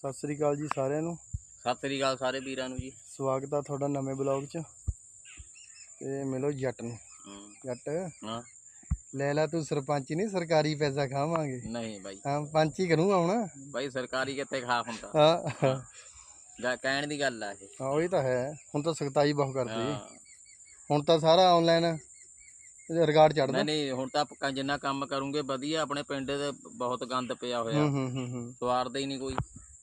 ਸਤਿ ਸ੍ਰੀ ਅਕਾਲ ਜੀ ਸਾਰਿਆਂ ਨੂੰ। ਸਤਿ ਸ੍ਰੀ ਅਕਾਲ ਸਾਰੇ ਵੀਰਾਂ ਨੂੰ ਜੀ। ਸਵਾਗਤ ਆ ਤੁਹਾਡਾ ਨਵੇਂ ਬਲੌਗ 'ਚ। ਤੇ ਮਿਲੋ ਜੱਟ ਨੂੰ। ਹੂੰ, ਜੱਟ ਹਾਂ। ਲੈ ਲੈ ਤੂੰ ਸਰਪੰਚ ਨਹੀਂ ਸਰਕਾਰੀ ਪੈਸਾ ਖਾਵਾਂਗੇ। ਨਹੀਂ ਬਾਈ। ਹਾਂ ਪੰਚ ਹੀ ਕਰੂੰਗਾ ਹੁਣ। ਬਾਈ ਸਰਕਾਰੀ ਕਿੱਥੇ ਖਾ ਹੁੰਦਾ? ਹਾਂ। ਜਾਂ ਕਹਿਣ ਦੀ ਗੱਲ ਆ ਇਹ। ਹਾਂ ਉਹੀ ਤਾਂ ਹੈ। ਹੁਣ ਤਾਂ ਸਖਤਾਈ ਬਹੁਤ ਕਰਦੀ। ਹਾਂ। ਹੁਣ ਤਾਂ ਸਾਰਾ ਆਨਲਾਈਨ ਰਿਕਾਰਡ ਚੜਦਾ। ਨਹੀਂ ਨਹੀਂ ਹੁਣ ਤਾਂ ਆਪਾਂ ਜਿੰਨਾ ਕੰਮ ਕਰੂੰਗੇ ਵਧੀਆ। ਆਪਣੇ ਪਿੰਡ ਦੇ ਬਹੁਤ ਗੰਦ ਪਿਆ ਹੋਇਆ। ਹੂੰ ਹੂੰ ਹੂੰ। ਸਵਾਰਦਾ ਹੀ ਨਹੀਂ ਕੋਈ।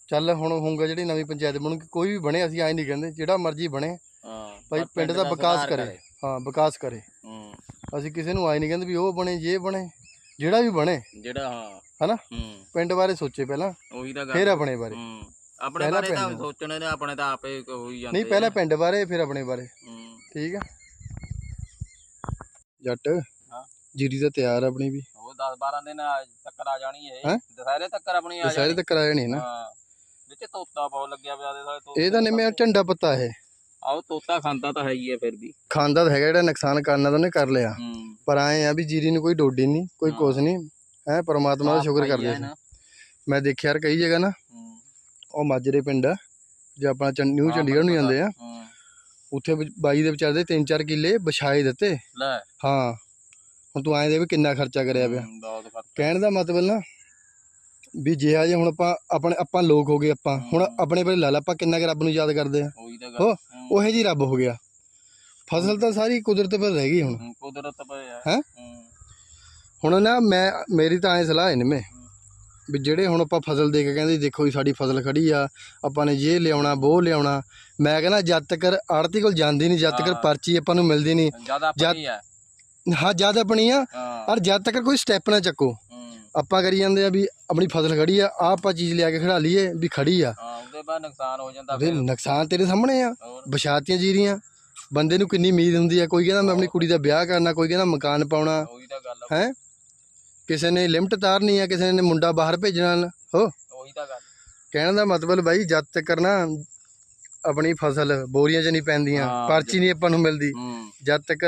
ਚੱਲ ਹੁਣ ਹੋਊਗਾ ਜਿਹੜੀ ਨਵੀਂ ਪੰਚਾਇਤ ਬਣੂਗੀ ਕੋਈ ਵੀ ਬਣੇ ਅਸੀਂ ਐਂ ਨਹੀਂ ਕਹਿੰਦੇ ਜਿਹੜਾ ਮਰਜ਼ੀ ਬਣੇ। ਹਾਂ ਭਾਈ ਪਿੰਡ ਦਾ ਵਿਕਾਸ ਕਰੇ। ਹਾਂ ਵਿਕਾਸ ਕਰੇ। ਹੂੰ। ਅਸੀਂ ਕਿਸੇ ਨੂੰ ਆਏ ਨਹੀਂ ਕਹਿੰਦੇ ਵੀ ਉਹ ਬਣੇ ਜੇ ਬਣੇ ਜਿਹੜਾ ਵੀ ਬਣੇ। ਜਿਹੜਾ ਹਾਂ। ਹਨਾ? ਪਿੰਡ ਬਾਰੇ ਸੋਚੇ ਪਹਿਲਾਂ। ਉਹੀ ਤਾਂ ਫਿਰ ਗੱਲ ਆਪਣੇ ਬਾਰੇ। ਹੂੰ। ਆਪਣੇ ਬਾਰੇ ਤਾਂ। ਸੋਚਣੇ ਨੇ ਆਪਣੇ ਤਾਂ ਆਪੇ ਹੋਈ ਜਾਂਦੇ ਨਹੀਂ ਪਹਿਲਾਂ ਪਿੰਡ ਬਾਰੇ ਫਿਰ ਆਪਣੇ ਬਾਰੇ। ਹੂੰ। ਠੀਕ ਆ? ਜੱਟ ਹਾਂ। ਜੀਰੀ ਤਾਂ ਤਿਆਰ ਆਪਣੀ ਵੀ। ਉਹ 10 12 ਦਿਨ ਤੱਕ ਆ ਜਾਣੀ ਹੈਂ? ਦੁਸਹਿਰੇ ਤੱਕ ਆਪਣੀ ਆ ਦੁਸਹਿਰੇ ਜਾਣੀ। ਤੱਕ ਆ ਜਾਣੀ ਨਾ। ਹਾਂ। ਵਿੱਚ ਤੋਤਾ ਬਹੁਤ ਲੱਗਿਆ ਪਿਆ ਦੇ ਸਾਰੇ ਇਹ ਤਾਂ ਨਿੰਮੇ ਝੰਡਾ ਪੱਤਾ ਇਹ। ਆਓ ਤੋਤਾ ਖਾਂਦਾ ਤਾਂ ਹੈ ਹੀ ਹੈ ਫਿਰ ਵੀ। ਖਾਂਦਾ ਤਾਂ ਹੈਗਾ ਜਿਹੜਾ ਨੁਕਸਾਨ ਕਰਨਾ ਤਾਂ ਉਹਨੇ ਕਰ ਲਿਆ। ਪਰ ਆਏ ਆ ਵੀ ਜੀਰੀ ਨੂੰ ਕੋਈ ਡੋਡੀ ਨਹੀਂ ਕੋਈ। ਕੁਛ ਨਹੀਂ। ਹੈ ਪਰਮਾਤਮਾ ਦਾ ਸ਼ੁਕਰ ਕਰਦੇ ਸੀ। ਮੈਂ ਦੇਖਿਆ ਯਾਰ ਕਈ ਜਗ੍ਹਾ ਨਾ ਉਹ ਮਾਜਰੇ ਪਿੰਡ ਜੇ ਆਪਣਾ ਨਿਊ ਚੰਡੀਗੜ੍ਹ ਨੂੰ ਜਾਂਦੇ ਆ। ਉੱਥੇ ਬਾਈ ਦੇ ਵਿਚਾਰੇ ਦੇ 3-4 ਕਿੱਲੇ ਵਿਛਾਏ ਦਿੱਤੇ। ਲੈ। ਹਾਂ। ਹੁਣ ਤੂੰ ਐਂ ਦੇ ਵੀ ਕਿੰਨਾ ਖਰਚਾ ਕਰਿਆ ਪਿਆ। ਕਹਿਣ ਦਾ ਮਤਲਬ ਨਾ ਵੀ ਜੇ ਆ ਜੇ ਹੁਣ ਆਪਾਂ ਆਪਣੇ ਆਪਾਂ ਲੋਕ ਹੋ ਗਏ ਆਪਾਂ। ਹੁਣ। ਆਪਣੇ ਬਾਰੇ ਲਾ ਲਾ ਆਪਾਂ ਕਿੰਨਾ ਕੁ ਰੱਬ ਨੂੰ ਯਾਦ ਕਰਦੇ ਆ। ਉਹੀ ਤਾਂ ਹੋ, ਗੱਲ। ਹੂੰ, ਉਹੇ ਜੀ ਰੱਬ ਹੋ ਗਿਆ। ਫਸਲ ਤਾਂ ਸਾਰੀ ਕੁਦਰਤ ਪਰ ਰਹਿ ਗਈ ਹੁਣ। ਹੂੰ, ਕੁਦਰਤ ਪਏ ਆ। ਹੈਂ? ਹੁਣ ਨਾ ਮੈਂ ਮੇਰੀ ਤਾਂ ਐ ਸਲਾਹ ਹੈ ਨਿੰਮੇ। ਵੀ ਜਿਹੜੇ ਹੁਣ ਆਪਾਂ ਫਸਲ ਦੇ ਕੇ ਕਹਿੰਦੇ ਦੇਖੋ ਜੀ ਸਾਡੀ ਫਸਲ ਖੜੀ ਆ ਆਪਾਂ ਨੇ ਇਹ ਲਿਆਉਣਾ ਉਹ ਲਿਆਉਣਾ। ਮੈਂ ਕਹਿੰਦਾ ਜਦ ਤੱਕ ਆੜਤੀ ਕੋਲ ਜਾਂਦੀ ਨਹੀਂ ਜਦ ਤੱਕ ਹਾਂ। ਪਰਚੀ ਆਪਾਂ ਨੂੰ ਮਿਲਦੀ ਨਹੀਂ। ਜ਼ਿਆਦਾ ਜਦ- ਆਪਣੀ ਆ। ਹਾਂ ਜਦ ਆਪਣੀ ਆ। ਹਾਂ। ਔਰ ਜਦ ਤੱਕ ਕੋਈ ਸਟੈਪ ਨਾ ਚੱਕੋ। ਆਪਾਂ ਕਰੀ ਜਾਂਦੇ ਆ ਵੀ ਆਪਣੀ ਫਸਲ ਖੜੀ ਆ ਆ ਆਪਾਂ ਚੀਜ਼ ਲਿਆ ਕੇ ਖੜਾ ਲਈਏ ਵੀ ਖੜੀ ਆ। ਹਾਂ ਉਹਦੇ ਬਾਅਦ ਨੁਕਸਾਨ ਹੋ ਜਾਂਦਾ ਉਹਦੇ ਫਿਰ। ਨੁਕਸਾਨ ਤੇਰੇ ਸਾਹਮਣੇ ਆ। ਹੋਰ? ਬਸ਼ਾਤੀਆਂ ਜੀਰੀਆਂ ਬੰਦੇ ਨੂੰ ਕਿੰਨੀ ਉਮੀਦ ਹੁੰਦੀ ਆ ਕੋਈ ਕਹਿੰਦਾ ਮੈਂ ਆਪਣੀ ਕੁੜੀ ਦਾ ਵਿਆਹ ਕਰਨਾ ਕੋਈ ਕਹਿੰਦਾ ਮਕਾਨ ਪਾਉਣਾ। ਹੈ? ਕਿਸੇ ਨੇ ਲਿਮਟ ਤਾਰਨੀ ਆ ਕਿਸੇ ਨੇ ਮੁੰਡਾ ਬਾਹਰ ਭੇਜਣਾ ਹੋ? ਉਹੀ ਤਾਂ ਗੱਲ। ਕਹਿਣ ਦਾ ਮਤਲਬ ਬਾਈ ਜਦ ਤੱਕ ਨਾ ਆਪਣੀ ਫਸਲ ਬੋਰੀਆਂ 'ਚ ਨਹੀਂ ਪੈਂਦੀਆਂ ਪਰਚੀ ਨਹੀਂ ਆਪਾਂ ਨੂੰ ਮਿਲਦੀ ਜਦ ਤੱਕ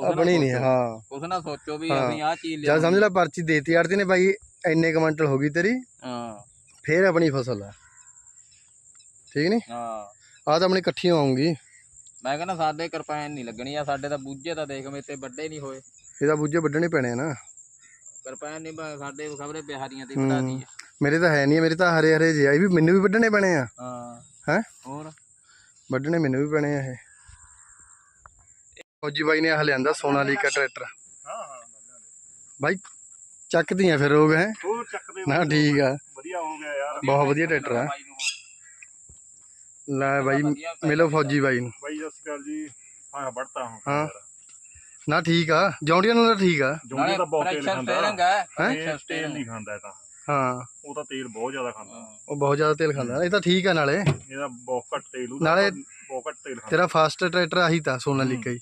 ਕੁਛ ਨਾ ਆਪਣੀ ਨਹੀਂ ਸੋਚੋ, ਹਾਂ। ਕੁਛ ਨਾ ਸੋਚੋ ਵੀ ਹਾਂ। ਅਸੀਂ ਆਹ ਚੀਜ਼ ਜਦ ਸਮਝ ਲੈ ਪਰਚੀ ਦੇਤੀ ਆੜਤੀ ਨੇ ਬਾਈ ਇੰਨੇ ਕੁਇੰਟਲ ਹੋ ਗਈ ਤੇਰੀ। ਹਾਂ। ਫੇਰ ਆਪਣੀ ਫਸਲ ਆ। ਠੀਕ ਨਹੀਂ ਹਾਂ। ਆ ਤਾਂ ਆਪਣੀ ਇਕੱਠੀਆਂ ਆਉਂਗੀ ਮੈਂ ਕਹਿੰਦਾ ਸਾਡੇ ਕਿਰਪਾਨ ਨਹੀਂ ਲੱਗਣੀ ਆ ਸਾਡੇ ਤਾਂ ਬੂਝੇ ਤਾਂ ਦੇਖ ਮੇ ਤੇ ਵੱਡੇ ਨਹੀਂ ਹੋਏ। ਇਹਦਾ ਬੂਝੇ ਵੱਢਣੇ ਪੈਣੇ ਆ ਨਾ। ਕਿਰਪਾਨ ਨਹੀਂ ਬ- ਸਾਡੇ ਖਬਰੇ ਬਿਹਾਰੀਆਂ ਤੇ ਬਣਾ ਦੀ ਮੇਰੇ ਤਾਂ ਹੈ ਨਹੀਂ ਮੇਰੇ ਤਾਂ ਹਰੇ ਹਰੇ ਜਿਹੇ ਆ। ਇਹ ਵੀ ਮੈਨੂੰ ਵੀ ਵੱਢਣੇ ਪੈਣੇ ਆ। ਹਾਂ। ਹੈਂ? ਹੋਰ? ਵੱਢਣੇ ਮੈਨੂੰ ਵੀ ਪੈਣੇ ਆ ਇਹ। ਫੌਜੀ ਬਾਈ ਨੇ ਆਹ ਲਿਆਂਦਾ ਸੋਨਾਲੀਕਾ ਟਰੈਕਟਰ। ਹਾਂ ਹਾਂ ਬਾਈ ਚੱਕਦੀਆਂ ਫਿਰ ਰੋਗ ਹੈ ਚੱਕਦੇ ਨਾ ਠੀਕ ਆ। ਵਧੀਆ ਹੋ ਗਿਆ ਯਾਰ। ਬਹੁਤ ਵਧੀਆ ਟਰੈਕਟਰ ਆ। ਲੈ ਬਾਈ ਮਿਲੋ ਫੌਜੀ ਬਾਈ ਨੂੰ। ਬਾਈ ਸਤਿ ਸ਼੍ਰੀ ਅਕਾਲ ਜੀ। ਹਾਂ ਵੜਤਾ ਹਾਂ ਹਾਂ। ਨਾ ਠੀਕ ਆ। ਜੌਂਡੀਆਂ ਨਾਲ ਠੀਕ ਆ। ਜੋਂਡੇ ਦਾ ਬਹੁਤ ਤੇਲ ਖਾਂਦਾ। ਹੈ? ਹੈਂ? ਪ੍ਰੈਸ਼ਰ ਇਹ ਤੇਲ ਨਹੀਂ ਖਾਂਦਾ ਇਹ ਤਾਂ। ਹਾਂ। ਉਹ ਤਾਂ ਤੇਲ ਬਹੁਤ ਜ਼ਿਆਦਾ ਖਾਂਦਾ। ਉਹ ਬਹੁਤ ਜ਼ਿਆਦਾ ਤੇਲ ਖਾਂਦਾ। ਇਹ ਤਾਂ ਠੀਕ ਆ ਨਾਲੇ। ਇਹਦਾ ਬਹੁਤ ਘੱਟ ਤੇਲ ਨਾਲੇ ਬਹੁਤ ਘੱਟ ਤੇਲ ਖਾਂਦਾ। ਤੇਰਾ ਫਾਸਟ ਟਰੈਕਟਰ ਆਹੀ ਤਾਂ ਸੋਨਾਲੀਕਾ ਹੀ।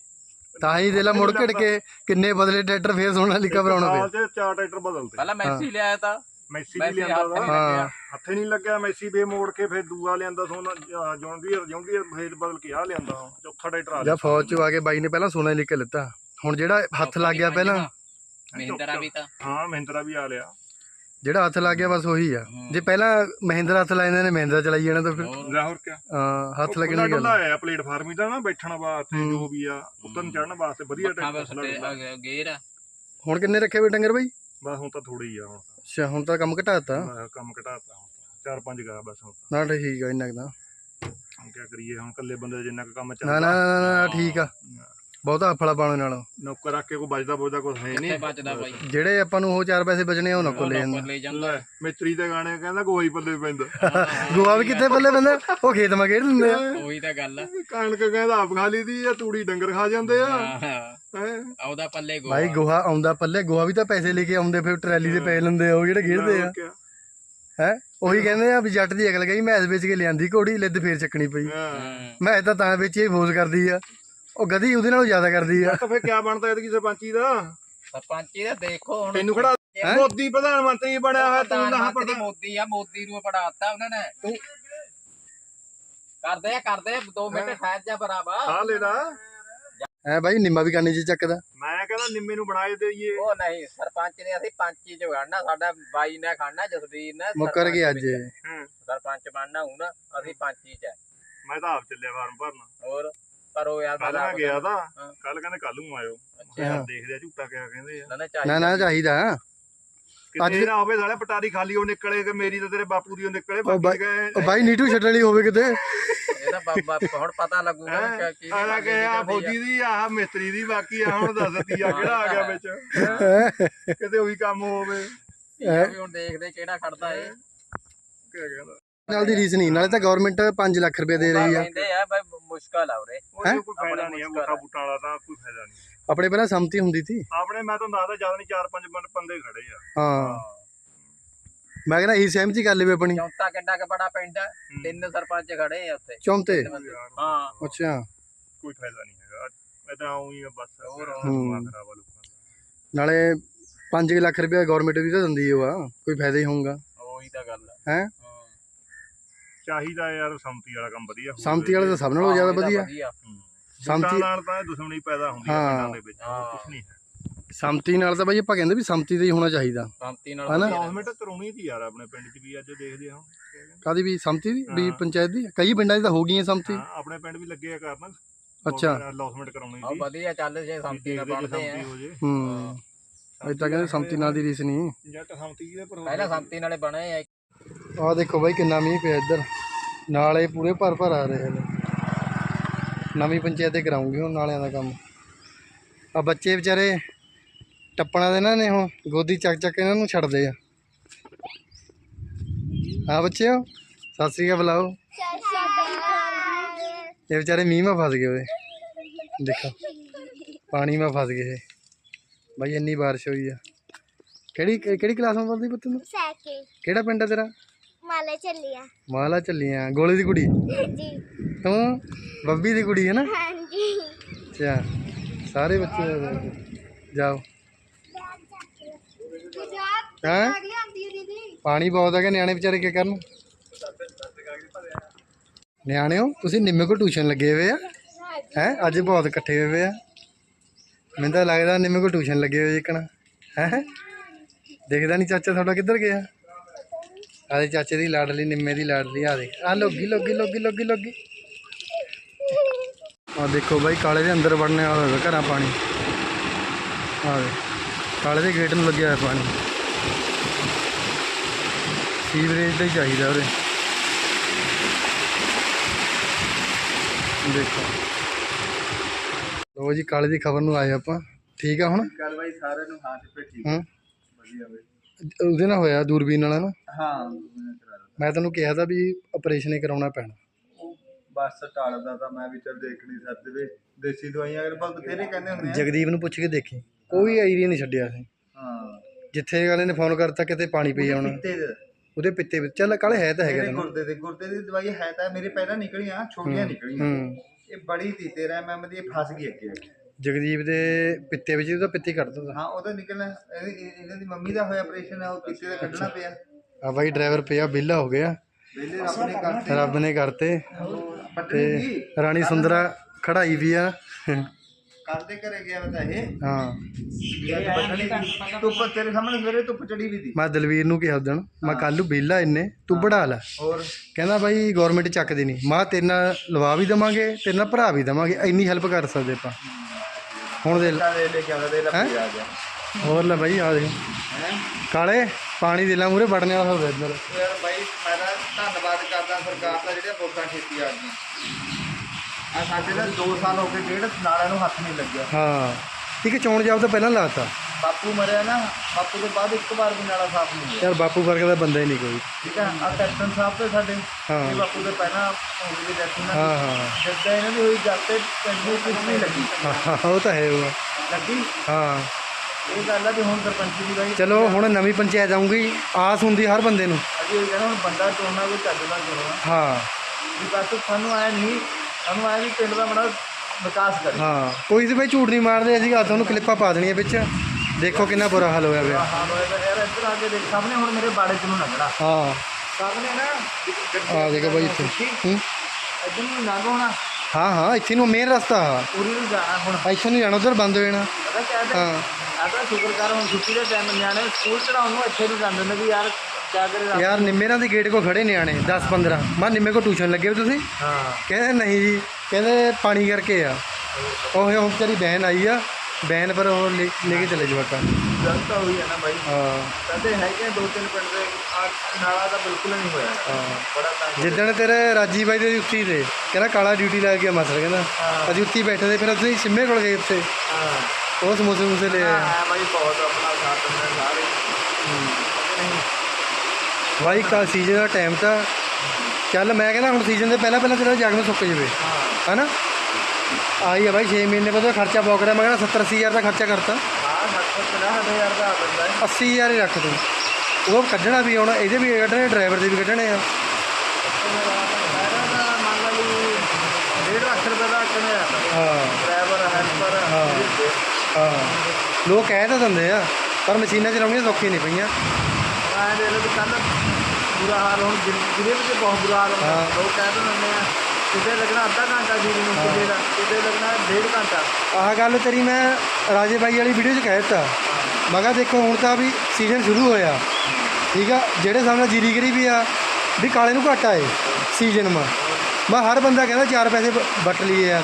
ਤਾਂ ਹੀ ਦੇ ਲਾ ਮੁੜ ਘੜ ਕੇ ਕਿੰਨੇ ਬਦਲੇ ਟਰੈਕਟਰ ਫੇਰ ਸੋਨਾਲੀਕਾ ਬਣਾਉਣਾ ਸਾਲ ਪਿਆ। ਚ ਚਾਰ ਟਰੈਕਟਰ ਬਦਲਦੇ ਪਹਿਲਾਂ ਮੈਸੀ ਲਿਆਇਆ ਤਾਂ। ਮੈਸੀ ਵੀ ਮੈਸੀ ਲਿਆਂਦਾ ਹੱਥ ਵਾ ਨਹੀਂ ਹਾਂ। ਲੱਗਿਆ ਹੱਥੇ ਨਹੀਂ ਲੱਗਿਆ ਮੈਸੀ ਵੇ ਮੋੜ ਕੇ ਫਿਰ ਦੂਆ ਲਿਆਂਦਾ ਸੋਨਾ ਜੌਂਡੀਅਰ ਜੌਂਡੀਅਰ ਫੇਰ ਬਦਲ ਕੇ ਆ ਲਿਆਂਦਾ ਚੌਥਾ ਟਰੈਕਟਰ ਆ ਜਾਂ ਫੌਜ ਚ ਆ ਕੇ ਬਾਈ ਨੇ ਪਹਿਲਾਂ ਸੋਨਾਲੀਕਾ ਲਿੱਤਾ। ਹੁਣ ਜਿਹੜਾ ਹੱਥ ਲੱਗ ਗਿਆ ਪਹਿਲਾਂ। ਮਹਿੰਦਰਾ ਵੀ ਤਾਂ। ਹਾਂ ਮਹਿੰਦਰਾ ਵੀ ਆ ਲਿਆ। ਜਿਹੜਾ ਹੱਥ ਲੱਗ ਗਿਆ ਬਸ ਉਹੀ ਆ। ਹੂੰ। ਜੇ ਪਹਿਲਾਂ ਮਹਿੰਦਰਾ ਹੱਥ ਲਾਇੰਦੇ ਨੇ ਮਹਿੰਦਰਾ ਚਲਾਈ ਜਾਣਾ ਤਾਂ ਫਿਰ ਹੋਰ। ਲੈ ਹੋਰ ਕਿਆ? ਹਾਂ, ਹੱਥ ਲੱਗਣ ਦੀ ਗੱਲ ਆ ਪਲੇਟਫਾਰਮ ਦਾ ਨਾ ਬੈਠਣ ਵਾਸਤੇ ਹੂੰ। ਜੋ ਵੀ ਆ ਉਤਨ ਚੜਨ ਵਾਸਤੇ ਵਧੀਆ ਲੱਗਦਾ। ਗੇਰ ਆ। ਹੁਣ ਕਿੰਨੇ ਰੱਖੇ ਵੇ ਡੰਗਰ ਬਾਈ? ਬਸ ਹੁਣ ਤਾਂ ਥੋੜੀ ਹੀ ਆ ਹੁਣ ਤਾਂ। ਅੱਛਾ ਹੁਣ ਤਾਂ ਕੰਮ ਘਟਾਤਾ। ਕੰਮ ਘਟਾਤਾ ਹੁਣ ਤਾਂ। ਚਾਰ ਪੰਜ ਗਾ ਬਸ ਹੁਣ ਤਾਂ। ਨਾ ਠੀਕ ਆ ਇੰਨਾ ਕੁ ਤਾਂ। ਹੁਣ ਕੀ ਕਰੀਏ ਹੁਣ ਇਕੱਲੇ ਬੰਦੇ ਜਿੰਨਾ ਕੰਮ ਚੱਲਦਾ ਨਾ ਨਾ, ਨਾ ਨਾ, ਠੀਕ ਆ। ਬਹੁਤਾ ਹਫਲਾ ਪਾਉਣ ਨਾਲ। ਨੌਕਰ ਰੱਖ ਕੇ ਕੋਈ ਬਚਦਾ ਬੁਝਦਾ ਕੁਝ ਹੈ ਨਹੀਂ। ਬਚਦਾ ਬਾਈ। ਜਿਹੜੇ ਆਪਾਂ ਨੂੰ ਉਹ ਚਾਰ ਪੈਸੇ ਬਚਣੇ ਆ ਲੈ ਜਾਂਦਾ। ਨੌਕਰ ਲੈ ਜਾਂਦਾ। ਲੈ ਮਿਸਤਰੀ ਦੇ ਗਾਣੇ ਕਹਿੰਦਾ ਗੋਈ ਪੱਲੇ ਪੈਂਦਾ। ਗੋਆ ਵੀ ਕਿੱਥੇ ਪੱਲੇ ਬੰਦਾ ਉਹ ਖੇਤ ਮਾ ਖੇਡ ਲੈਂਦੇ ਆ। ਉਹੀ ਤਾਂ ਗੱਲ ਆ। ਕਣਕ ਕਹਿੰਦਾ ਆਪ ਖਾ ਲਈਦੀ ਆ ਤੂੜੀ ਡੰਗਰ ਖਾ ਜਾਂਦੇ ਆ। ਉਹਦਾ ਪੱਲੇ ਗੋ ਭਾਈ ਗੋਹਾ ਆਉਂਦਾ ਪੱਲੇ ਗੋਹਾ ਵੀ ਤਾਂ ਪੈਸੇ ਲੈ ਕੇ ਆਉਂਦੇ ਫਿਰ ਟਰੈਲੀ ਤੇ ਪੈ ਲੈਂਦੇ ਆ ਉਹ ਜਿਹੜੇ ਖੇਡਦੇ ਆ। ਹੈ? ਉਹੀ ਕਹਿੰਦੇ ਆ ਵੀ ਜੱਟ ਦੀ ਅਕਲ ਗਈ ਮੈਸ ਵੇਚ ਕੇ ਲਿਆਂਦੀ ਘੋੜੀ ਲਿੱਦ ਫੇਰ ਚੱਕਣੀ ਪਈ। ਮੈਂ ਤਾਂ ਤਾਂ ਵਿੱਚ ਹੀ ਫੋਜ਼ ਕਰਦੀ ਆ। ਉਹ ਗਧੀ ਉਹਦੇ ਨਾਲੋਂ ਜ਼ਿਆਦਾ ਕਰਦੀ ਆ। ਤਾਂ ਫੇਰ ਕੀ ਬਣਦਾ ਇਹਦੀ ਸਰਪੰਚੀ ਦਾ? ਸਰਪੰਚੀ ਦਾ ਦੇਖੋ ਹੁਣ ਤੈਨੂੰ ਖੜਾ ਮੋਦੀ ਪ੍ਰਧਾਨ ਮੰਤਰੀ ਬਣਿਆ ਹੋਇਆ ਤੂੰ ਨਾ ਮੰਤਰੀ ਮੋਦੀ ਆ ਮੋਦੀ ਨੂੰ ਪੜਾਤਾ ਉਹਨਾਂ ਨੇ। ਤੂੰ ਕਰਦੇ ਆ ਕਰਦੇ ਆ 2 ਮਿੰਟ ਠਹਿਰ ਜਾ ਬਰਾਬਰ ਸਾਹ ਲੈਣਾ ਐ ਬਾਈ ਨਿੰਮਾ ਵੀ ਕਰਨੀ ਚ ਚੱਕਦਾ ਮੈਂ ਕਹਿੰਦਾ ਨਿੰਮੇ ਨੂੰ ਬਣਾਏ ਦੇਈਏ। ਉਹ ਨਹੀਂ ਸਰਪੰਚ ਨੇ ਅਸੀਂ ਪੰਚੀ ਚ ਖੜਨਾ ਸਾਡਾ ਬਾਈ ਨੇ ਖੜਨਾ ਜਸਵੀਰ ਨੇ ਮੁੱਕਰ ਗਏ ਅੱਜ। ਹਾਂ। ਸਰਪੰਚ ਬਣਨਾ ਹੂੰ ਨਾ ਅਸੀਂ ਪੰਚੀ ਚ। ਹੈ ਮੈਂ ਤਾਂ ਆਪ ਚੱਲਿਆ ਫਾਰਮ ਭਰਨ। ਹੋਰ? ਪਰ ਉਹ ਯਾਰ ਕੱਲ ਮੈਂ ਗਿਆ ਤਾਂ ਹਾਂ। ਕੱਲ ਕਹਿੰਦੇ ਕੱਲ ਨੂੰ ਆਇਓ। ਅੱਛਾ। ਹਾਂ। ਦੇਖਦੇ ਆ ਝੂਟਾ ਕਿਆ ਕਹਿੰਦੇ ਆ। ਨਾ ਨਾ ਨਾ ਚਾਹੀਦਾ ਨਾ ਚਾਹੀਦਾ। ਅੱਜ ਨਾ ਹੋਵੇ ਸਾਲੇ ਪਟਾਰੀ ਖਾਲੀ ਉਹ ਨਿਕਲੇ ਕਿ ਮੇਰੀ ਤਾਂ ਤੇਰੇ ਬਾਪੂ ਦੀ ਉਹ ਨਿਕਲੇ ਬਾਈ- ਬਾਕੀ ਗਏ ਉਹ ਬਾਈ ਨੀਟੂ ਛੱਡਣ ਵਾਲੀ ਹੋਵੇ ਕਿਤੇ। ਇਹਦਾ ਬਾਬਾ ਹੁਣ ਪਤਾ ਲੱਗੂਗਾ ਕਿ ਹੈ ਕੀ ਆਲਾ ਕਿ ਆ। ਫੌਜੀ ਦੀ ਆ ਮਿਸਤਰੀ ਦੀ ਬਾਕੀ ਆ ਹੁਣ ਦੱਸ ਤੀਆ ਕਿਹੜਾ ਆ ਗਿਆ ਵਿੱਚ। ਕਿਤੇ ਉਹੀ ਕੰਮ ਹੋਵੇ। ਵੀ ਹੁਣ ਦੇਖਦੇ ਕਿਹੜਾ ਖੜਦਾ ਏ। ਕਿਆ ਕਹਿੰਦਾ? ਨਾਲ ਦੀ ਰੀਸ ਨਹੀਂ ਨਾਲੇ ਤਾਂ ਗਵਰਨਮੈਂਟ 5 ਲੱਖ ਰੁਪਏ ਦੇ ਰਹੀ ਆ। ਕਹਿੰਦੇ ਆ ਬਈ ਮੁਸ਼ਕਲ ਆ ਉਰੇ। ਉਹ ਕੋਈ ਫਾਇਦਾ ਨਹੀਂ ਆ ਵੋਟਾਂ ਬੂਟਾਂ ਵਾਲਾ ਤਾਂ ਕੋਈ ਫਾਇਦਾ ਨਹੀਂ। ਆਪਣੇ ਪਹਿਲਾਂ ਸੰਮਤੀ ਹੁੰਦੀ ਸੀ। ਆਪਣੇ ਮੈਂ ਤੁਹਾਨੂੰ ਦੱਸਦਾ ਜ਼ਿਆਦਾ ਨਹੀਂ ਚਾਰ ਪੰਜ ਬੰਦ- ਖੜੇ ਆ। ਹਾਂ। ਮੈਂ ਕਹਿੰਦਾ ਇਹ ਸਹਿਮਤੀ ਕਰ ਲਵੇ ਆਪਣੀ। ਚੌਂਤਾ ਕਿੱਡਾ ਕੁ ਬੜਾ ਪਿੰਡ ਆ ਤਿੰਨ ਸਰਪੰਚ ਖੜੇ ਆ ਉੱਥੇ। ਚੌਂਤੇ? ਹਾਂ। ਅੱਛਾ। ਕੋਈ ਫਾਇਦਾ ਨਹੀਂ ਹੈਗਾ। ਮੈਂ ਤਾਂ ਉਹੀ ਆ ਬਸ ਹੋਰ। ਖਰਾਬ ਲੋਕਾਂ ਨਾਲੇ 5 ਲੱਖ ਰੁਪਏ ਗਵਰਨਮੈਂਟ ਵੀ ਤਾਂ ਦਿੰਦੀ ਓ ਆ। ਕੋਈ ਫਾਇਦਾ ਹੀ ਹੋਊਗਾ। ਉਹੀ ਤਾਂ ਗੱਲ ਹੈ? ਹਾਂ। ਚਾਹੀਦਾ ਯਾਰ ਸੰਮਤੀ ਵਾਲਾ ਕੰਮ ਵਧੀਆ ਹੋਵੇ। ਸੰਮਤੀ ਵਾਲੇ ਤਾਂ ਸਭ ਨਾਲੋਂ ਜ਼ਿਆਦਾ ਤਾਂ ਵਧੀਆ। ਸੰਮਤੀ- ਨਾਲ ਤਾਂ ਦੁਸ਼ਮਣੀ ਪੈਦਾ ਹੁੰਦੀ ਹੈ ਹਾਂ। ਪਿੰਡਾਂ ਦੇ ਵਿੱਚ ਹਾਂ। ਕੁਝ ਨਹੀਂ ਹੈ। ਸੰਮਤੀ ਨਾਲ ਤਾਂ ਬਾਈ ਆਪਾਂ ਕਹਿੰਦੇ ਵੀ ਸੰਮਤੀ ਦਾ ਹੀ ਹੋਣਾ ਚਾਹੀਦਾ। ਸੰਮਤੀ ਨਾਲ ਹਨਾ? ਵਧੀਆ ਅਨਾਉਂਸਮੈਂਟ ਕਰਾਉਣੀ ਸੀ ਯਾਰ ਆਪਣੇ ਪਿੰਡ 'ਚ ਵੀ ਅੱਜ ਦੇਖਦੇ ਹਾਂ। ਕਾਦੀ ਵੀ ਸੰਮਤੀ ਦੀ? ਵੀ ਹਾਂ। ਪੰਚਾਇਤ ਦੀ? ਕਈ ਪਿੰਡਾਂ 'ਚ ਤਾਂ ਹੋ ਗਈਆਂ ਸੰਮਤੀ। ਹਾਂ ਆਪਣੇ ਪਿੰਡ ਵੀ ਲੱਗੇ ਆ ਕਰਨ। ਅੱਛਾ। ਅਨਾਉਂਸਮੈਂਟ ਕਰਾਉਣੀ ਆ ਸੀ। ਵਧੀਆ ਚੱਲ ਜੇ ਸੰਮਤੀ ਨਾਲ ਬਣਦੇ ਆ। ਹੋ ਜੇ। ਹੂੰ। ਅੱਜ ਤਾਂ ਕਹਿੰਦੇ ਸੰਮਤੀ ਨਾਲ ਦੀ ਰੀਸ ਨਹੀਂ। ਜੱਟ ਸੰਮਤੀ ਦੇ ਪਰ ਪਹਿਲਾਂ ਸੰਮਤੀ ਨਾਲੇ ਬਣੇ ਆ। ਆਹ ਦੇਖੋ ਬਾਈ ਕਿੰਨਾ ਮੀਂਹ ਪਿਆ ਇੱਧਰ। ਨਾਲੇ ਪੂਰੇ ਭਰ ਭਰ ਆ ਰਹੇ ਨੇ। ਨਵੀਂ ਪੰਚਾਇਤੇ ਕਰਾਉਂਗੀ ਹੁਣ ਨਾਲਿਆਂ ਦਾ ਕੰਮ। ਆ ਬੱਚੇ ਵਿਚਾਰੇ ਟੱਪਣਾ ਦੇ ਇਹਨਾਂ ਨੇ ਉਹ ਗੋਦੀ ਚੱਕ ਚੱਕ ਇਹਨਾਂ ਨੂੰ ਛੱਡਦੇ ਆ। ਹਾਂ ਬੱਚਿਓ ਸਤਿ ਸ੍ਰੀ ਅਕਾਲ ਬੁਲਾਓ। ਇਹ ਵਿਚਾਰੇ ਮੀਂਹ ਮਾ ਫਸ ਗਏ ਉਹਦੇ ਦੇਖੋ ਪਾਣੀ ਮਾ ਫਸ ਗਏ ਬਾਈ ਇੰਨੀ ਬਾਰਿਸ਼ ਹੋਈ ਆ। ਕਿਹੜੀ ਕਿਹੜੀ ਕਲਾਸ ਵਿੱਚ ਪੜ੍ਹਦੀ ਪੁੱਤ ਨੂੰ ਸਾਈਕਲ ਕਿਹੜਾ ਪਿੰਡ ਆ ਤੇਰਾ? ਮਾਲਾ ਚੱਲੀਆਂ। ਮਾਲਾ ਚੱਲੀਆਂ ਗੋਲੇ ਦੀ ਕੁੜੀ? ਜੀ। ਤੂੰ? ਬੱਬੀ ਦੀ ਕੁੜੀ ਹੈ ਨਾ? ਹਾਂਜੀ। ਅੱਛਾ ਸਾਰੇ ਬੱਚੇ ਜਾਓ। ਹੈਂ? ਪਾਣੀ ਬਹੁਤ ਹੈ ਕਿ ਨਿਆਣੇ ਵਿਚਾਰੇ ਕੀ ਕਰਨ? ਨਿਆਣਿਓ ਤੁਸੀਂ ਨਿੰਮੇ ਕੋ ਟਿਊਸ਼ਨ ਲੱਗੇ ਹੋਏ ਆ? ਹੈ? ਅੱਜ ਬਹੁਤ ਇਕੱਠੇ ਹੋਏ ਆ। ਮੈਨੂੰ ਤਾਂ ਲੱਗਦਾ ਨਿੰਮੇ ਕੋ ਟਿਊਸ਼ਨ ਲੱਗੇ ਹੋਏ ਜਿੱਕਣ ਹੈ? ਦੇਖਦਾ ਨਹੀਂ ਚਾਚਾ ਤੁਹਾਡਾ ਕਿੱਧਰ ਗਿਆ? ਆਦੇ ਚਾਚੇ ਦੀ ਲਾਡਲੀ ਨਿੰਮੇ ਦੀ ਲਾਡਲੀ ਆ ਦੇ ਆ ਲੋਗੀ ਲੋਗੀ ਲੋਗੀ ਲੋਗੀ ਲੋਗੀ। ਆ ਦੇਖੋ ਬਾਈ ਕਾਲੇ ਦੇ ਅੰਦਰ ਵੜਨੇ ਵਾਲਾ ਹੋਇਆ ਘਰਾਂ ਪਾਣੀ। ਆ ਦੇ ਕਾਲੇ ਦੇ ਗੇਟ ਨੂੰ ਲੱਗਿਆ ਹੋਇਆ ਪਾਣੀ। ਸੀਵਰੇਜ ਦਾ ਹੀ ਚਾਹੀਦਾ ਉਹਦੇ ਦੇਖੋ। ਲੋ ਜੀ ਕਾਲੇ ਦੀ ਖਬਰ ਨੂੰ ਆਏ ਆਪਾਂ। ਠੀਕ ਆ ਹੁਣ? ਕੱਲ ਬਾਈ ਸਾਰਿਆਂ ਨੂੰ ਹਾਂ ਤੇ ਠੀਕ ਹੂੰ। ਵਧੀਆ ਬਾਈ। ਉਹਦੇ ਨਾਲ ਹੋਇਆ ਦੂਰਬੀਨ ਨਾਲ ਨਾ? ਹਾਂ ਮੈਂ ਕਰਾ ਦਾਂ ਮੈਂ ਤੈਨੂੰ ਕਿਹਾ ਤਾਂ ਵੀ ਆਪਰੇਸ਼ਨ ਹੀ ਕਰਾਉਣਾ ਪੈਣਾ। ਬਸ ਟਾਲਦਾ ਤਾਂ ਮੈਂ ਵੀ ਚੱਲ ਦੇਖ ਨਹੀਂ ਸਕਦੇ। ਵੇ ਦੇਸੀ ਦਵਾਈਆਂ ਅਗਰ ਬਲ ਤੇਰੇ ਕਹਿੰਦੇ ਹੁੰਦੇ ਆ। ਜਗਦੀਪ ਨੂੰ ਪੁੱਛ ਕੇ ਦੇਖੀ। ਕੋਈ ਏਰੀਆ ਨਹੀਂ ਛੱਡਿਆ ਸੀ। ਹਾਂ। ਜਿੱਥੇ ਵਾਲੇ ਨੇ ਫੋਨ ਕਰਤਾ ਕਿਤੇ ਪਾਣੀ ਪਈ ਆਉਣਾ। ਪਿੱਤੇ ਦੇ ਉਹਦੇ ਪਿੱਤੇ ਵਿੱਚ। ਚੱਲ ਕਾਲੇ ਹੈ ਤਾਂ ਹੈਗਾ ਮੇਰੇ ਤੈਨੂੰ। ਗੁਰਦੇ ਦੇ ਗੁਰਦੇ ਦੀ ਦਵਾਈ ਹੈ ਤਾਂ ਮੇਰੇ ਪਹਿਲਾਂ ਨਿਕਲੀਆਂ ਛੋਟੀਆਂ ਨਿਕਲੀਆਂ। ਹੂੰ। ਇਹ ਬੜੀ ਤੀ ਤੇਰਾ ਮੈਂ ਮਦੀ ਫਸ ਗਈ ਅੱਗੇ। ਜਗਦੀਪ ਦੇ ਪਿੱਤੇ ਵਿੱਚ ਉਹਦਾ ਪਿੱਤੇ ਕੱਢ ਦਿੱਤਾ ਹਾਂ ਉਹਦਾ ਨਿਕਲਣਾ ਇਹਦੀ- ਇਹਨਾਂ ਦੀ ਮੰਮੀ ਦਾ ਹੋਇਆ ਆਪਰੇਸ਼ਨ ਆ ਉਹ ਪਿੱਤੇ ਦਾ ਕੱਢਣਾ ਪਿਆ। ਆ ਬਾਈ ਡਰਾਈਵਰ ਪਿਆ ਵਿਹਲਾ ਹੋ ਗਿਆ। ਵੇਲੇ ਰੱਬ ਨੇ ਕਰਤੇ। ਰੱਬ ਨੇ ਕਰਤੇ। ਪੱਟਣੀ ਸੀ ਰਾਣੀ ਸੁੰਦਰਾ ਖੜਾਈ ਵੀ ਆ। ਕਰਦੇ ਘਰੇ ਗਿਆ ਮੈਂ ਤਾਂ ਇਹ। ਹਾਂ। ਧੁੱਪ ਤੇਰੇ ਸਾਹਮਣੇ ਸਵੇਰੇ ਧੁੱਪ ਚੜੀ ਵੀ ਦੀ ਮੈਂ ਦਲਵੀਰ ਨੂੰ ਕਿਹਾ ਉਦਣ ਮੈਂ ਕੱਲ ਨੂੰ ਵਿਹਲਾ ਇੰਨੇ ਤੂੰ ਵੜਾ ਲੈ। ਹੋਰ? ਕਹਿੰਦਾ ਬਾਈ ਗਵਰਨਮੈਂਟ ਚੱਕਦੀ ਨਹੀਂ ਮਾਂ ਤੇਰੇ ਨਾਲ ਲਵਾ ਵੀ ਦਵਾਂਗੇ ਤੇਰੇ ਨਾਲ ਭਰਾ ਵੀ ਦਵਾਂਗੇ ਇੰਨੀ ਹੈਲਪ ਕਰ ਸਕਦੇ ਆਪਾਂ। ਹੁਣ ਦੇ ਤਾਂ ਦੇ ਲੈ ਕੇ ਆਉਂਦਾ ਦੇ ਲੈ ਹੈਂ? ਆ ਗਿਆ ਹੋਰ ਲੈ ਬਾਈ ਆ ਹੈ? ਕਾਲੇ ਪਾਣੀ ਦੇ ਲਾ ਮੂਰੇ ਵੜਨੇ ਵਾਲਾ ਹੋਵੇ ਇੱਧਰ। ਯਾਰ ਬਾਈ ਮੈਂ ਤਾਂ ਧੰਨਵਾਦ ਕਰਦਾ ਸਰਕਾਰ ਦਾ ਜਿਹੜੇ ਵੋਟਾਂ ਛੇਤੀ ਆ ਗਈਆਂ। ਆ ਸਾਡੇ ਤਾਂ 2 ਸਾਲ ਹੋ ਗਏ ਡੇਢ ਨਾਲਿਆਂ ਨੂੰ ਹੱਥ ਨਹੀਂ ਲੱਗਿਆ। ਹਾਂ। ਇੱਕ ਚੋਣ ਜਾਬ ਤੋਂ ਪਹਿਲਾਂ ਲਾਤਾ। ਬਾਪੂ ਮਰਿਆ ਨਾ ਬਾਪੂ ਤੋਂ ਬਾਅਦ ਇੱਕ ਵਾਰ ਵੀ ਨਾਲਾ ਸਾਫ਼ ਨਹੀਂ ਹੋਇਆ। ਯਾਰ ਬਾਪੂ ਵਰਗਾ ਦਾ ਬੰਦਾ ਹੀ ਨਹੀਂ ਕੋਈ। ਠੀਕ ਹੈ ਆ ਕੈਪਟਨ ਸਾਹਿਬ ਤੇ ਸਾਡੇ ਹਾਂ। ਇਹ ਬਾਪੂ ਦੇ ਪਹਿਲਾਂ ਹੋਣੀ ਦੇ ਡੈਥ ਨਾਲ ਹਾਂ ਹਾਂ। ਜਿੱਦਾਂ ਇਹਨਾਂ ਦੀ ਹੋਈ ਜਦ ਤੇ ਪੈਂਦੀ ਕੁਝ ਨਹੀਂ ਲੱਗੀ? ਹਾਂ, ਉਹ ਤਾਂ ਹੈ ਉਹ ਲੱਗੀ? ਹਾਂ। ਇਹ ਗੱਲ ਆ ਵੀ ਹੁਣ ਸਰਪੰਚ ਦੀ ਬਾਈ ਚਲੋ ਹੁਣ ਨਵੀਂ ਪੰਚਾਇਤ ਆਉਂਗੀ ਆਸ ਹੁੰਦੀ ਹਰ ਬੰਦੇ ਨੂੰ। ਅਜੇ ਇਹ ਕਹਿੰਦਾ ਹੁਣ ਬੰਦਾ ਚੁਣਨਾ ਕੋਈ ਚੱਜ ਦਾ ਹਾਂ। ਵੀ ਬਸ ਸਾਨੂੰ ਆਇਆ ਨਹੀਂ ਸਾਨੂੰ ਆਇਆ ਵੀ ਪਿੰਡ ਦਾ ਬੜਾ ਵਿਕਾਸ ਕਰੇ। ਹਾਂ ਕੋਈ ਤੇ ਬਈ ਝੂਠ ਨਹੀਂ ਮਾਰਦੇ ਅਸੀਂ ਆ ਤੁਹਾਨੂੰ ਕਲਿੱਪਾਂ ਪਾ ਦੇਣੀਆਂ ਵਿੱਚ। ਦੇਖੋ ਕਿੰਨਾ ਬੁਰਾ ਹਾਲ ਹੋਇਆ ਪਿਆ। ਹਾਂ ਹੋਇਆ ਤਾਂ ਯਾਰ ਇੱਧਰ ਆ ਕੇ ਦੇਖ ਸਾਹਮਣੇ ਹੁਣ ਮੇਰੇ ਬਾੜੇ ਚ ਨੂੰ ਲੰਘਣਾ। ਹਾਂ। ਸਾਹਮਣੇ ਨਾ ਇੱਕ ਗੱਡੀ ਆ ਦੇਖੋ ਬਈ ਇੱਥੇ। ਹੂੰ। ਇੱਧਰ ਨੂੰ ਲੰਘ ਹੋਣਾ ਹਾਂ ਹਾਂ ਇੱਥੇ ਨੂੰ ਮੇਨ ਰਸਤਾ ਆ। ਪੂਰੀ ਨੂੰ ਜਾਣਾ ਹੁਣ ਇੱਥੇ ਨੂੰ ਜਾਣਾ ਉਧਰ ਬੰਦ ਹੋ ਜਾਣਾ। ਪਤਾ ਕਿਆ ਹੈ ਹਾਂ। ਆ ਤਾਂ ਸ਼ੁਕਰ ਕਰ ਹੁਣ ਛੁੱਟੀ ਦੇ ਟਾਈਮ ਨਿਆਣੇ ਸਕੂਲ ਚੜਾਉਣ ਨੂੰ ਇੱਥੇ ਨੂੰ ਜਾਂਦੇ ਨੇ ਵੀ ਯਾਰ ਚਾਗਰੇ ਯਾਰ ਨਿੰਮੇਰਾਂ ਦੇ ਗੇਟ ਕੋ ਖੜੇ ਨਿਆਣੇ 10 15 ਮੈਂ ਨਿੰਮੇ ਕੋ ਟਿਊਸ਼ਨ ਲੱਗੇ ਹੋ ਤੁਸੀਂ? ਹਾਂ। ਕਹਿੰਦੇ ਨਹੀਂ ਜੀ ਕਹਿੰਦੇ ਪਾਣੀ ਕਰਕੇ ਆ। ਉਹ ਉਹ ਵਿਚਾਰੀ ਬਹਿਨ ਆਈ ਆ। ਬਹਿਨ ਪਰ ਉਹ ਲੈ ਲੈ ਕੇ ਚਲੇ ਜਵਾਕਾਂ ਗਲਤ ਹੋਈ ਹੈ ਨਾ ਬਾਈ। ਹਾਂ। ਕਹਿੰਦੇ ਹੈਗੇ ਦੋ ਤਿੰਨ ਪਿੰਡ ਦੇ ਆ ਨਾਲਾ ਤਾਂ ਬਿਲਕੁਲ ਨਹੀਂ ਹੋਇਆ। ਹਾਂ। ਬੜਾ ਤੰਗ ਜਿੱਦਣ ਤੇਰੇ ਰਾਜੀ ਬਾਈ ਦੇ ਉੱਤੀ ਤੇ ਕਹਿੰਦਾ ਕਾਲਾ ਡਿਊਟੀ ਲੱਗ ਗਿਆ ਮਾਸਰ ਕਹਿੰਦਾ ਹਾਂ। ਅਸੀਂ ਉੱਤੀ ਬੈਠੇ ਤੇ ਫਿਰ ਅਸੀਂ ਸਿੰਮੇ ਕੋਲ ਗਏ ਉੱਤੇ ਹਾਂ। ਉਹ ਸਮੋਸੇ ਸਮੂਸੇ ਲੈ ਆਏ। ਹੈ ਬਾਈ ਬਹੁਤ ਆਪਣਾ ਸਾਥ ਦਿੰਦੇ ਸਾਰੇ। ਨਹੀਂ ਬਾਈ ਕਾ ਸੀਜ਼ਨ ਦਾ ਟਾਈਮ ਤਾਂ ਚੱਲ ਮੈਂ ਕਹਿੰਦਾ ਹੁਣ ਸੀਜ਼ਨ ਦੇ ਪਹਿਲਾਂ ਪਹਿਲਾਂ ਤੇਰਾ ਜਗ ਨੂੰ ਸੁੱਕ ਜਵੇ। ਹਾਂ। ਹਨਾ? ਆਈ ਆ ਬਾਈ 6 ਮਹੀਨੇ ਬਾਅਦ ਖਰਚਾ ਰਿਹਾ ਮੈਂ ਕਹਿੰਦਾ 70 80 ਹਜ਼ਾਰ ਦਾ ਖਰਚਾ ਕਰਤਾ। ਹਾਂ ਸੱਤ ਪੰਜਾਹ ਹਜ਼ਾਰ ਦਾ ਆ ਬੰਦਾ ਹੈ। 80 ਹਜ਼ਾਰ ਹੀ ਰੱਖ ਤੂੰ। ਉਹ ਕੱਢਣਾ ਵੀ ਆਉਣਾ ਇਹਦੇ ਵੀ ਕੱਢਣੇ, ਡਰਾਈਵਰ ਦੇ ਵੀ ਕੱਢਣੇ ਆ। ਆ ਹਾਂ। ਲੋਕ ਕਹਿ ਤਾਂ ਦਿੰਦੇ ਆ, ਪਰ ਮਸ਼ੀਨਾਂ ਚਲਾਉਣੀਆਂ ਸੌਖੀਆਂ ਨਹੀਂ ਪਈਆਂ। ਮੈਂ ਦੇ ਲੋ ਕੱਲ ਬੁਰਾ ਹਾਲ ਹੁਣ ਜ਼ਿਲ੍ਹੇ ਵਿੱਚ ਬਹੁਤ ਬੁਰਾ ਹਾਲ ਹੁੰਦਾ ਲੋਕ ਕਹਿ ਦਿੰਦੇ ਆ ਕਿਤੇ ਲੱਗਣਾ ਅੱਧਾ ਘੰਟਾ ਜੀ ਨੂੰ ਕਿਤੇ ਦਾ ਕਿਤੇ ਲੱਗਣਾ ਡੇਢ ਘੰਟਾ ਆਹ ਗੱਲ ਤੇਰੀ ਮੈਂ ਰਾਜੇ ਬਾਈ ਵਾਲੀ ਵੀਡੀਓ 'ਚ ਕਹਿ ਦਿੱਤਾ। ਮੈਂ ਕਿਹਾ ਦੇਖੋ, ਹੁਣ ਤਾਂ ਵੀ ਸੀਜ਼ਨ ਸ਼ੁਰੂ ਹੋਇਆ। ਠੀਕ ਆ? ਜਿਹੜੇ ਸਾਹਮਣੇ ਜੀਰੀ ਗਰੀ ਵੀ ਆ ਵੀ ਕਾਲੇ ਨੂੰ ਘਾਟਾ ਏ ਸੀਜ਼ਨ ਮਾ। ਮੈਂ ਹਰ ਬੰਦਾ ਕਹਿੰਦਾ ਚਾਰ ਪੈਸੇ ਵੱਟ ਲਈਏ ਯਾਰ।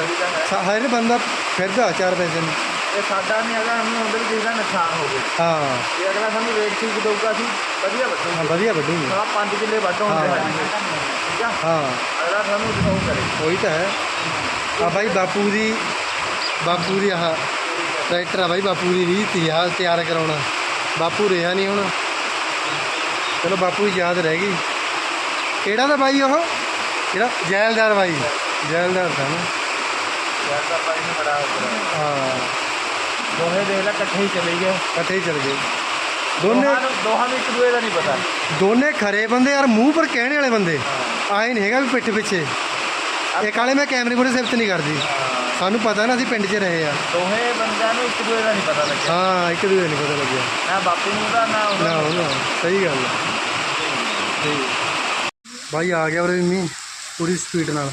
ਹਰ ਬੰਦਾ ਫਿਰਦਾ ਚਾਰ ਪੈਸੇ ਨੂੰ। ਇਹ ਸਾਡਾ ਨਹੀਂ ਹੈਗਾ ਹਮਨੇ ਉਹਦੇ ਵੀ ਕਿਸੇ ਦਾ ਨੁਕਸਾਨ ਹੋ ਗਿਆ। ਹਾਂ। ਜੇ ਅਗਲਾ ਸਾਨੂੰ ਰੇਟ ਠੀਕ ਦਊਗਾ ਅਸੀਂ ਵਧੀਆ ਵੱਟਾਂਗੇ ਹਾਂ, ਵਧੀਆ ਵੱਢੂਗੇ। ਸਾਲਾ 5 ਕਿੱਲੇ ਵੱਢ ਹੁੰਦੇ ਹਾਂ। ਆ ਠੀਕ ਆ? ਹਾਂ। ਅਗਲਾ ਸਾਨੂੰ ਦਿਖਾਉ ਕਰੇ। ਉਹੀ ਤਾਂ ਹੈ। ਆ ਬਾਈ ਬਾਪੂ ਦੀ ਬਾਪੂ ਦੀ ਆਹ ਟਰੈਕਟਰ ਆ ਬਾਈ ਬਾਪੂ ਦੀ ਰੀਤ ਹੀ ਆ ਤਿਆਰ ਕਰਾਉਣਾ। ਬਾਪੂ ਰਿਹਾ ਨਹੀਂ ਹੁਣ। ਚਲੋ ਬਾਪੂ ਦੀ ਯਾਦ ਰਹਿ ਗਈ। ਕਿਹੜਾ ਦਾ ਬਾਈ ਉਹ? ਜਿਹੜਾ ਜੈਲਦਾਰ ਬਾਈ। ਜੈਲਦਾਰ ਦਾ ਨਾ। ਤਾਂ ਭਾਈ ਨੂੰ ਬੜਾ ਹੋ ਦੋਹੇ ਦੇਖ ਲੈ ਇਕੱਠੇ ਹੀ ਚਲੇ ਗਏ। ਇਕੱਠੇ ਹੀ ਚਲ ਗਏ। ਦੋਨੇ ਦੋਹਾਂ ਨੂੰ ਦੋਹਾਂ ਨੂੰ ਇੱਕ ਦੂਏ ਦਾ ਨਹੀਂ ਪਤਾ। ਦੋਨੇ ਖਰੇ ਬੰਦੇ ਯਾਰ ਮੂੰਹ ਪਰ ਕਹਿਣੇ ਵਾਲੇ ਬੰਦੇ। ਆਏ ਨਹੀਂ ਹੈਗਾ ਵੀ ਪਿੱਠ ਪਿੱਛੇ। ਇਹ ਕਾਲੇ ਮੈਂ ਕੈਮਰੇ ਮੂਹਰੇ ਸਿਫਤ ਨਹੀਂ ਕਰਦੀ। ਸਾਨੂੰ ਪਤਾ ਨਾ ਅਸੀਂ ਪਿੰਡ 'ਚ ਰਹੇ ਆ। ਦੋਹੇ ਬੰਦਿਆਂ ਨੂੰ ਇੱਕ ਦੂਏ ਦਾ ਨਹੀਂ ਪਤਾ ਲੱਗਿਆ। ਹਾਂ ਇੱਕ ਦੂਜੇ ਨਹੀਂ ਪਤਾ ਲੱਗਿਆ। ਨਾ ਬਾਪੂ ਨੂੰ ਦਾ ਨਾ ਉਹਦਾ ਨਾ ਨਾ ਸਹੀ ਗੱਲ ਹੈ ਭਾਈ ਆ ਗਿਆ ਉਰੇ ਮੀਂਹ ਪੂਰੀ ਸਪੀਡ ਨਾਲ।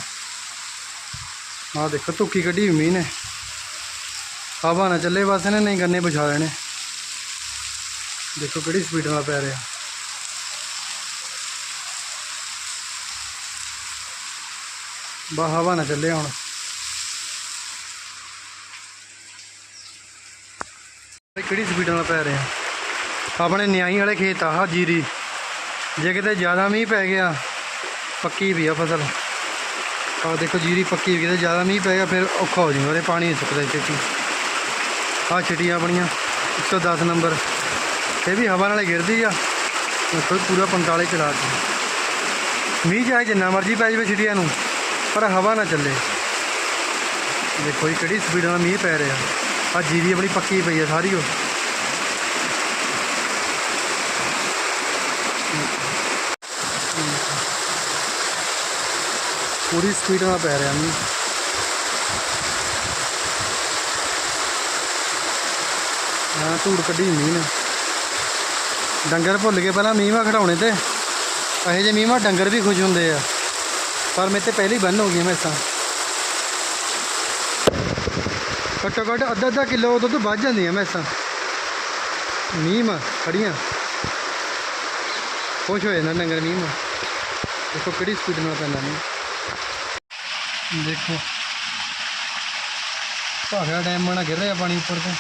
ਆਹ ਦੇਖੋ ਧੁੱਕੀ ਕੱਢੀ ਹੋਈ ਮੀਂਹ ਨੇ। ਹਵਾ ਨਾ ਚੱਲੇ ਬਸ ਇਹਨੇ ਨਹੀਂ ਗੰਨੇ ਬੁਝਾ ਲੈਣੇ। ਦੇਖੋ ਕਿਹੜੀ ਸਪੀਡ ਨਾਲ ਪੈ ਰਿਹਾ। ਬਾ ਹਵਾ ਨਾ ਚੱਲੇ ਹੁਣ। ਕਿਹੜੀ ਸਪੀਡ ਨਾਲ ਪੈ ਰਿਹਾ? ਆਪਣੇ ਨਿਆਈ ਵਾਲੇ ਖੇਤ ਆਹ ਜੀਰੀ। ਜੇ ਕਿਤੇ ਜ਼ਿਆਦਾ ਮੀਂਹ ਪੈ ਗਿਆ, ਪੱਕੀ ਵੀ ਆ ਫਸਲ। ਆਹ ਦੇਖੋ ਜੀਰੀ ਪੱਕੀ ਵੀ ਕਿਤੇ ਜ਼ਿਆਦਾ ਮੀਂਹ ਪੈ ਗਿਆ, ਫਿਰ ਔਖਾ ਹੋ ਜਾਊਗਾ ਉਹਦੇ ਪਾਣੀ ਨਹੀਂ ਸੁੱਕਦਾ ਛੇਤੀ ਆਹ ਛਿਟੀਆਂ ਆਪਣੀਆਂ 110 ਨੰਬਰ। ਇਹ ਵੀ ਹਵਾ ਨਾਲ ਗਿਰਦੀ ਆ। ਦੇਖੋ ਪੂਰਾ 45 ਚਲਾ ਕੇ ਮੀਂਹ ਚਾਹੇ ਜਿੰਨਾ ਮਰਜ਼ੀ ਪੈ ਜਾਵੇ ਛਿਟੀਆਂ ਨੂੰ, ਪਰ ਹਵਾ ਨਾ ਚੱਲੇ। ਦੇਖੋ ਇਹ ਕਿਹੜੀ ਸਪੀਡ ਨਾਲ ਮੀਂਹ ਪੈ ਰਿਹਾ। ਆ ਜੀਰੀ ਆਪਣੀ ਪੱਕੀ ਪਈ ਹੈ ਸਾਰੀ ਉਹ। ਪੂਰੀ ਸਪੀਡ ਨਾਲ ਪੈ ਰਿਹਾ ਮੀਂਹ। ਹਾਂ, ਧੂੜ ਕੱਢੀ ਮੀਂਹ ਨੇ। ਡੰਗਰ ਭੁੱਲ ਗਏ, ਪਹਿਲਾਂ ਮੀਂਹ ਮਾ ਖੜਾਉਣੇ ਤੇ। ਇਹੋ ਜਿਹੇ ਮੀਂਹ ਮਾ ਡੰਗਰ ਵੀ ਖੁਸ਼ ਹੁੰਦੇ ਆ। ਪਰ ਮੇਰੇ ਤੇ ਪਹਿਲੀ ਹੀ ਬੰਨ ਹੋ ਗਈਆਂ ਮੈਸਾਂ ਘੱਟੋ ਘੱਟ ਅੱਧਾ ਅੱਧਾ ਕਿਲੋ ਦੁੱਧ ਵੱਧ ਜਾਂਦੀਆਂ ਮੈਸਾਂ। ਮੀਂਹ ਮਾ ਖੜੀਆਂ ਖੁਸ਼ ਹੋਏ ਨਾ ਡੰਗਰ ਮੀਂਹ ਦੇਖੋ ਕਿਹੜੀ ਸਪੀਡ ਨਾਲ ਪੈਂਦਾ ਮੀਂਹ। ਦੇਖੋ। ਭਾਗਾ ਡੈਮ ਬਣਾ ਗਿਰ ਰਿਹਾ ਪਾਣੀ ਉੱਪਰ ਤੋਂ।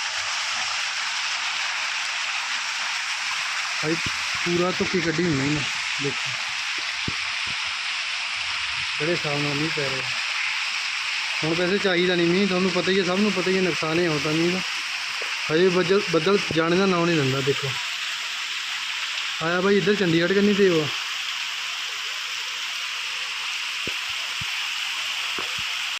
ਭਾਈ, ਪੂਰਾ ਧੁੱਕੀ ਕੱਢੀ ਹੋਈ ਨੇ। ਦੇਖੋ। ਕਿਹੜੇ ਹਿਸਾਬ ਨਾਲ ਮੀਂਹ ਪੈ ਰਿਹਾ। ਹੁਣ ਵੈਸੇ ਚਾਹੀਦਾ ਨਹੀਂ, ਮੀਂਹ ਤੁਹਾਨੂੰ ਪਤਾ ਹੀ ਹੈ, ਸਭ ਨੂੰ ਪਤਾ ਹੀ ਹੈ, ਨੁਕਸਾਨ ਹੀ ਹੁੰਦਾ ਮੀਂਹ ਦਾ। ਹਜੇ ਬੱਦਲ ਬੱਦਲ ਜਾਣੇ ਦਾ ਨਾਂ ਨਹੀਂ ਲੈਂਦਾ, ਦੇਖੋ। ਆਇਆ ਭਾਈ ਇੱਧਰ ਚੰਡੀਗੜ੍ਹ ਕੰਨੀ ਤੇ ਉਹ